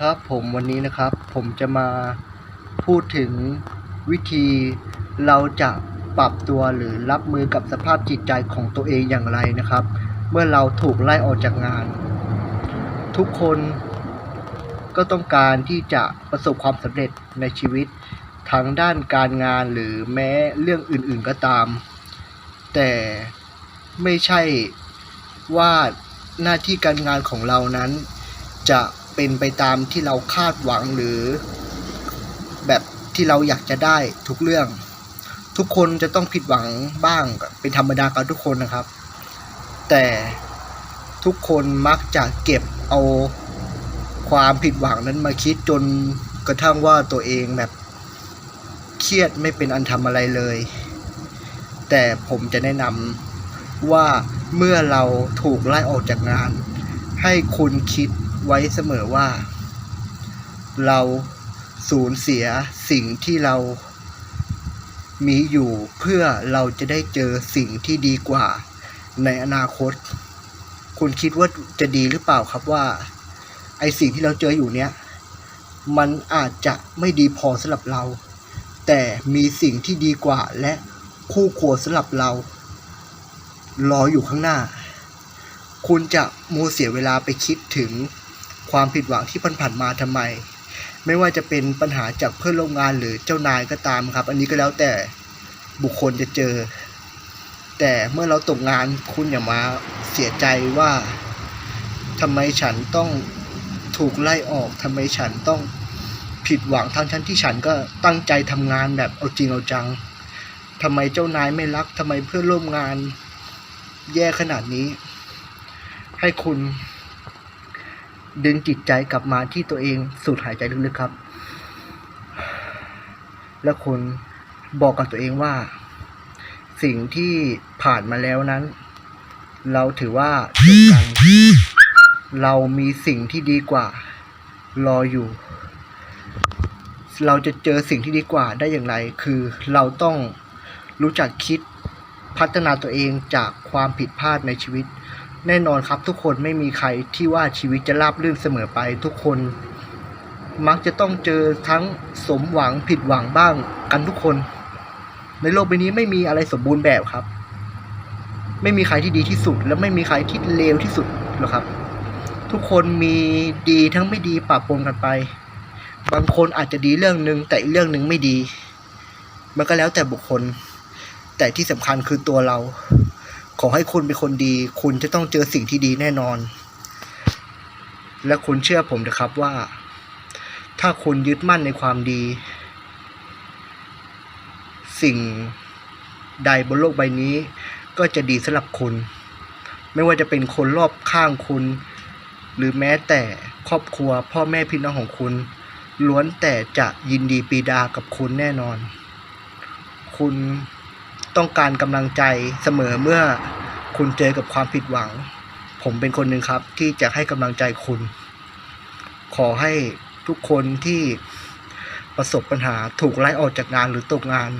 ครับผมวันนี้นะครับผมจะมาพูดถึงวิธีเราจะปรับตัวหรือรับมือกับสภาพจิตใจของตัวเองอย่างไรนะครับ เมื่อเราถูกไล่ออกจากงาน ทุกคนก็ต้องการที่จะประสบความสำเร็จในชีวิตทั้งด้านการงานหรือแม้เรื่องอื่นๆก็ตาม แต่ไม่ใช่ว่าหน้าที่การงานของเรานั้นจะ เป็นไปตามที่เราคาดหวังหรือ แบบที่เราอยากจะได้ทุกเรื่อง ทุกคนจะต้องผิดหวังบ้างเป็นธรรมดากับทุกคนนะครับ แต่ทุกคนมักจะเก็บเอาความผิดหวังนั้นมาคิดจนกระทั่งว่าตัวเองแบบเครียดไม่เป็นอันทำอะไรเลย แต่ผมจะแนะนำว่าเมื่อเราถูกไล่ออกจากงาน ให้คุณคิด ไว้เสมอว่า เราสูญเสียสิ่งที่เรามีอยู่เพื่อเราจะได้เจอสิ่งที่ดีกว่า ในอนาคต คุณคิดว่าจะดีหรือเปล่าครับว่า ไอสิ่งที่เราเจออยู่เนี้ยมันอาจจะไม่ดีพอสำหรับเรา แต่มีสิ่งที่ดีกว่าและคู่ควรสำหรับเรา รออยู่ข้างหน้า คุณจะมัวเสียเวลาไปคิดถึง ความผิดหวังที่ผ่านๆมาทำไม ไม่ว่าจะเป็นปัญหาจากเพื่อนร่วมงานหรือเจ้านายก็ตามครับ อันนี้ก็แล้วแต่บุคคลจะเจอ แต่เมื่อเราตกงานคุณอย่ามาเสียใจว่าทำไมฉันต้องถูกไล่ออกทำไมฉันต้องผิดหวังทั้งชั้นที่ฉันก็ตั้งใจทำงานแบบเอาจริงเอาจังทำไมเจ้านายไม่รักทำไมเพื่อนร่วมงานแย่ขนาดนี้ ให้คุณ ดึงจิตใจกลับมาที่ตัวเองสูดหายใจลึกๆครับ แล้วคุณบอกกับตัวเองว่า สิ่งที่ผ่านมาแล้วนั้น เราถือว่าจบกัน เรามีสิ่งที่ดีกว่า รออยู่ เราจะเจอสิ่งที่ดีกว่าได้อย่างไร คือเราต้องรู้จักคิดพัฒนาตัวเองจากความผิดพลาดในชีวิต แน่นอนครับทุกคนไม่มีใครที่ว่าชีวิตจะราบรื่นเสมอไป ทุกคนมักจะต้องเจอทั้งสมหวังผิดหวังบ้างกันทุกคน ในโลกใบนี้ไม่มีอะไรสมบูรณ์แบบครับ ไม่มีใครที่ดีที่สุด และไม่มีใครที่เลวที่สุดหรอกครับ ทุกคนมีดีทั้งไม่ดีปะปนกันไป บางคนอาจจะดีเรื่องหนึ่งแต่อีกเรื่องหนึ่งไม่ดี มันก็แล้วแต่บุคคล แต่ที่สำคัญคือตัวเรา ขอให้คุณเป็นคนดี คุณจะต้องเจอสิ่งที่ดีแน่นอน และคุณเชื่อผมนะครับว่า ถ้าคุณยึดมั่นในความดี สิ่งใดบนโลกใบนี้ ก็จะดีสำหรับคุณ ไม่ว่าจะเป็นคนรอบข้างคุณ หรือแม้แต่ครอบครัวพ่อแม่พี่น้องของคุณ ล้วนแต่จะยินดีปีดากับคุณแน่นอน คุณ ต้องการกำลังใจเสมอเมื่อคุณเจอกับความผิดหวัง ผมเป็นคนหนึ่งครับ ที่จะให้กำลังใจคุณ ขอให้ทุกคนที่ประสบปัญหาถูกไล่ออกจากงานหรือตกงาน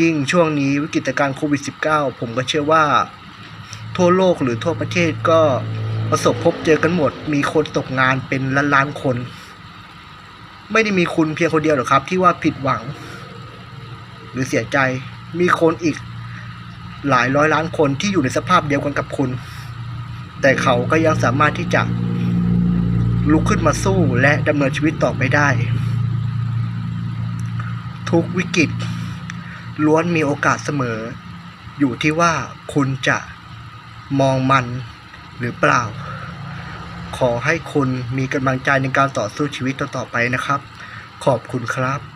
ยิ่งช่วงนี้วิกฤตการณ์โควิด -19 ผมก็เชื่อว่า ทั่วโลกหรือทั่วประเทศก็ประสบพบเจอกันหมด มีคนตกงานเป็นล้านล้านๆคน ไม่ได้มีคุณเพียงคนเดียวหรอกครับ ที่ว่าผิดหวัง หรือเสียใจ มีคนอีกหลายร้อยล้านคนที่อยู่ในสภาพเดียวกันกับคุณ แต่เขาก็ยังสามารถที่จะลุกขึ้นมาสู้และดำเนินชีวิตต่อไปได้ ทุกวิกฤตล้วนมีโอกาสเสมอ อยู่ที่ว่าคุณจะมองมันหรือเปล่า ขอให้คุณมีกำลังใจในการต่อสู้ชีวิตต่อๆไปนะครับ ขอบคุณครับ